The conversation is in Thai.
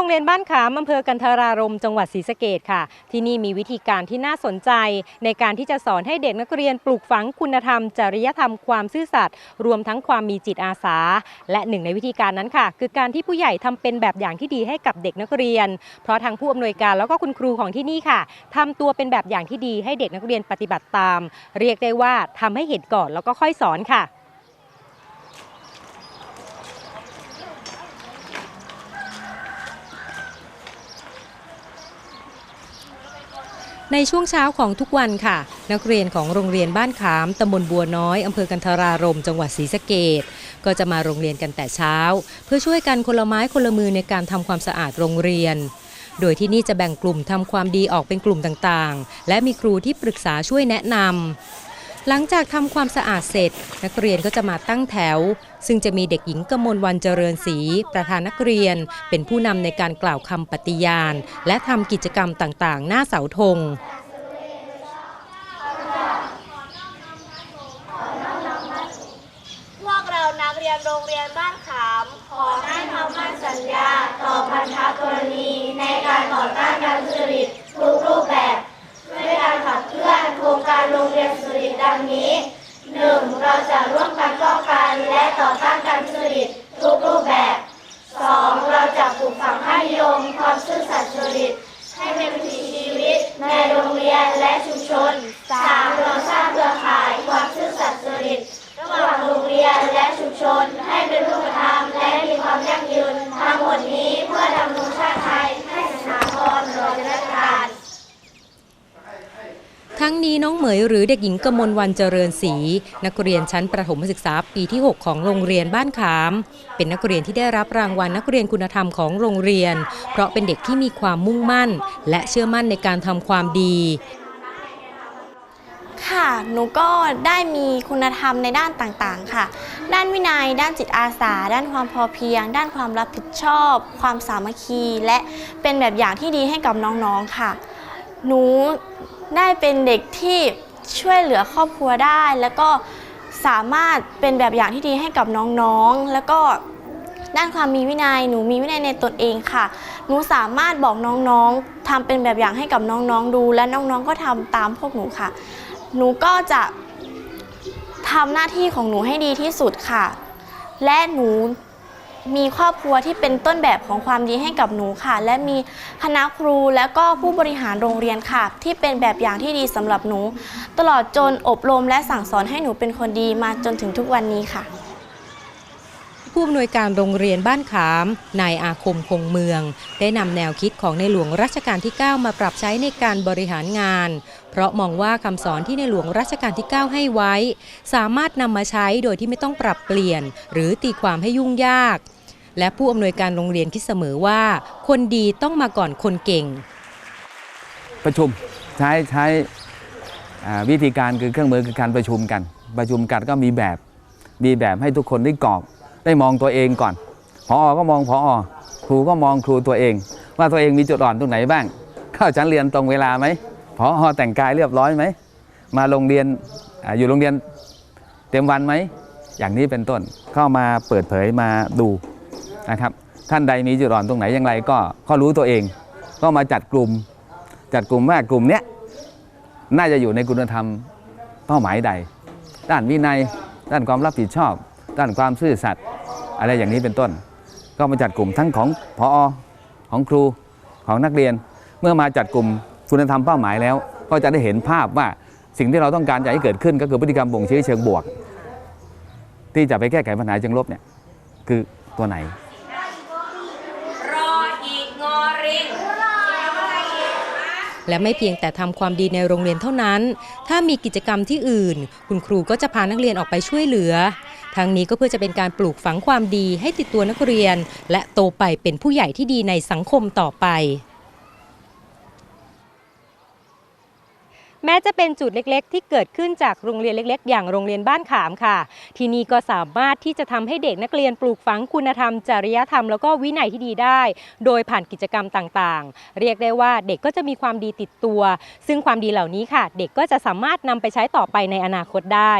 โรงเรียนบ้านขามอำเภอกันทรารมจังหวัดศรีสะเกดค่ะ ที่นี่มีวิธีการที่น่าสนใจ ในการที่จะสอนให้เด็กนักเรียนปลูกฝังคุณธรรม จริยธรรมความซื่อสัตย์รวมทั้งความมีจิตอาสา และหนึ่งในวิธีการนั้นค่ะ คือการที่ผู้ใหญ่ทำเป็นแบบอย่างที่ดีให้กับเด็กนักเรียน เพราะทางผู้อำนวยการแล้วก็คุณครูของที่นี่ค่ะทำตัวเป็นแบบอย่างที่ดีให้เด็กนักเรียนปฏิบัติตาม เรียกได้ว่าทำให้เห็นก่อนแล้วก็ค่อยสอนค่ะ ในช่วงเช้าของทุกวันค่ะ นักเรียนของโรงเรียนบ้านขามตำบลบัวน้อยอำเภอกันทรารมจังหวัดศรีสะเกดก็จะมาโรงเรียนกันแต่เช้า เพื่อช่วยกันคนละไม้คนละมือในการทำความสะอาดโรงเรียน โดยที่นี่จะแบ่งกลุ่มทำความดีออกเป็นกลุ่มต่างๆ และมีครูที่ปรึกษาช่วยแนะนำ หลังจากทำความสะอาดเสร็จ นักเรียนก็จะมาตั้งแถว ซึ่งจะมีเด็กหญิงกมลวันเจริญศรีประธานนักเรียน เป็นผู้นำในการกล่าวคำปฏิญาณ และทำกิจกรรมต่างๆ หน้าเสาธงพวกเรานักเรียนโรงเรียนบ้านขาม ขอให้คำมั่นสัญญา ต่อพันธกรณีในการต่อต้านการทุจริตทุกรูปแบบด้วยการขับเคลื่อนโครงการโรงเรียนสุริตดังนี้ 1. เราจะร่วมกันป้องกันและต่อต้านการทุจริตทุกรูปแบบ 2. เราจะปลูกฝังค่านิยมความซื่อสัตย์สุจริตให้เป็นวิถีชีวิตในโรงเรียน และชุมชน 3. เราสร้างเครือข่ายความซื่อสัตย์สุจริตระหว่างโรงเรียนและชุมชนให้เป็นรูปธรรมและมีความยั่งยืนทั้งหมดนี้เพื่อดำรงชาติไทยให้สถาพรรอราชการทั้งนี้น้องเหมยหรือเด็กหญิงกมลวันเจริญศรีนักเรียนชั้นประถมศึกษาปีที่ 6 ของโรงเรียนบ้านขาม เป็นนักเรียนที่ได้รับรางวัลนักเรียนคุณธรรมของโรงเรียน เพราะเป็นเด็กที่มีความมุ่งมั่น และเชื่อมั่นในการทำความดี ค่ะ หนูก็ได้มีคุณธรรมในด้านต่างๆ ค่ะ ด้านวินัย ด้านจิตอาสา ด้านความพอเพียง ด้านความรับผิดชอบ ความสามัคคี และเป็นแบบอย่างที่ดีให้กับน้องๆ ค่ะ หนูได้เป็นเด็กที่ช่วยเหลือครอบครัวได้ แล้วก็สามารถเป็นแบบอย่างที่ดีให้กับน้องๆ แล้วก็ด้านความมีวินัย หนูมีวินัยในตนเองค่ะ หนูสามารถบอกน้องๆ ทำเป็นแบบอย่างให้กับน้องๆ ดู และน้องๆ ก็ทำตามพวกหนูค่ะ หนูก็จะทำหน้าที่ของหนูให้ดีที่สุดค่ะ และหนูมีครอบครัวที่เป็นต้นแบบของความดีให้กับหนูค่ะ และมีคณะครูและก็ผู้บริหารโรงเรียนค่ะ ที่เป็นแบบอย่างที่ดีสำหรับหนู ตลอดจนอบรมและสั่งสอนให้หนูเป็นคนดีมาจนถึงทุกวันนี้ค่ะ ผู้อำนวยการโรงเรียนบ้านขาม นายอาคมคงเมือง ได้นำแนวคิดของในหลวงรัชกาลที่ 9 มาปรับใช้ในการบริหารงาน เพราะมองว่าคำสอนที่ในหลวงรัชกาลที่ 9 ให้ไว้ สามารถนำมาใช้โดยที่ไม่ต้องปรับเปลี่ยน หรือตีความให้ยุ่งยาก และผู้อำนวยการโรงเรียนคิดเสมอว่า คนดีต้องมาก่อนคนเก่ง ประชุมใช้ใช้วิธีการคือเครื่องมือคือการประชุมกัน ประชุมกันก็มีแบบมีแบบให้ทุกคนได้กรอบ ได้มองตัวเองก่อนพอก็มองพอครูก็มองครูตัวเอง ว่าตัวเองมีจุดอ่อนตรงไหนบ้าง เข้าชั้นเรียนตรงเวลาไหมพอแต่งกายเรียบร้อยไหมมาโรงเรียนออยู่โรงเรียนเต็มวันไหมอย่างนี้เป็นต้นเข้ามาเปิดเผยมาดูนะครับ ท่านใดมีจุดอ่อนตรงไหนอย่างไรก็ก็รู้ตัวเอง ก็มาจัดกลุ่ม จัดกลุ่มว่ากลุ่มเนี้ยน่าจะอยู่ในคุณธรรมเป้าหมายใด ด้านวินัย ด้านความรับผิดชอบ ด้านความซื่อสัตย์อะไรอย่างนี้เป็นต้น ก็มาจัดกลุ่มทั้งของพอของครูของนักเรียน เมื่อมาจัดกลุ่มคุณธรรมเป้าหมายแล้ว ก็จะได้เห็นภาพว่าสิ่งที่เราต้องการจะให้เกิดขึ้นก็คือพฤติกรรมบ่งชี้เชิงบวก ที่จะไปแก้ไขปัญหาเชิงลบเนี่ยคือตัวไหน และไม่เพียงแต่ทำความดีในโรงเรียนเท่านั้น ถ้ามีกิจกรรมที่อื่น คุณครูก็จะพานักเรียนออกไปช่วยเหลือ ทั้งนี้ก็เพื่อจะเป็นการปลูกฝังความดีให้ติดตัวนักเรียน และโตไปเป็นผู้ใหญ่ที่ดีในสังคมต่อไป แม้จะเป็นจุดเล็กๆ ที่เกิดขึ้นจากโรงเรียนเล็กๆ อย่างโรงเรียนบ้านขามค่ะ ที่นี่ก็สามารถที่จะทำให้เด็กนักเรียนปลูกฝังคุณธรรม จริยธรรมแล้วก็วินัยที่ดีได้ โดยผ่านกิจกรรมต่างๆ เรียกได้ว่าเด็กก็จะมีความดีติดตัว ซึ่งความดีเหล่านี้ค่ะ เด็กก็จะสามารถนำไปใช้ต่อไปในอนาคตได้